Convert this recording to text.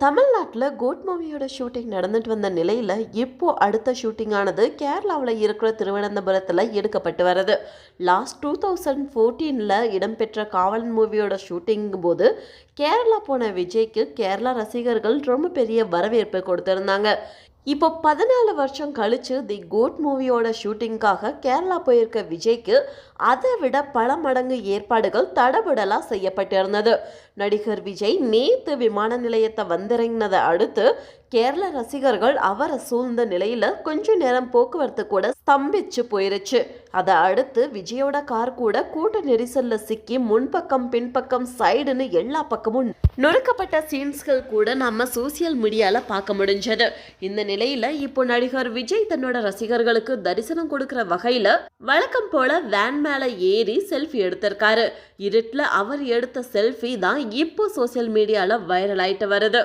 தமிழ்நாட்டில் கோட் மூவியோட ஷூட்டிங் நடந்துட்டு வந்த நிலையில் இப்போ அடுத்த ஷூட்டிங் ஆனது கேரளாவில் இருக்கிற திருவனந்தபுரத்தில் எடுக்கப்பட்டு வருது லாஸ்ட் டூ தௌசண்ட் ஃபோர்டீனில் இடம்பெற்ற காவலன் மூவியோட ஷூட்டிங் போது கேரளா போன விஜய்க்கு கேரளா ரசிகர்கள் ரொம்ப பெரிய வரவேற்பு கொடுத்திருந்தாங்க. இப்போ பதினாலு வருஷம் கழிச்சு தி கோட் மூவியோட ஷூட்டிங்காக கேரளா போயிருக்க விஜய்க்கு அதை விட பல மடங்கு ஏற்பாடுகள் தடபுடலாக செய்யப்பட்டிருந்தது. நடிகர் விஜய் நேத்து விமான நிலையத்தை வந்திறங்கினதை அடுத்து கேரள ரசிகர்கள் அவரை சூழ்ந்த நிலையில கொஞ்ச நேரம் போக்குவரத்து கூட ஸ்தம்பிச்சு போயிருச்சு. அதை அடுத்து விஜயோட கார் கூட கூட்ட நெரிசல்ல சிக்கி முன்பக்கம் பின்பக்கம் சைடுன்னு எல்லா பக்கமும் நொறுக்கப்பட்ட சீன்ஸ்கள் கூட நம்ம சோசியல் மீடியால பார்க்க முடிஞ்சது. இந்த நிலையில இப்போ நடிகர் விஜய் தன்னோட ரசிகர்களுக்கு தரிசனம் கொடுக்கிற வகையில வழக்கம் போல வேன் மேல ஏறி செல்ஃபி எடுத்திருக்காரு. இருட்டில் அவர் எடுத்த செல்ஃபி தான் இப்போ சோசியல் மீடியால வைரல் ஆயிட்டு வருது.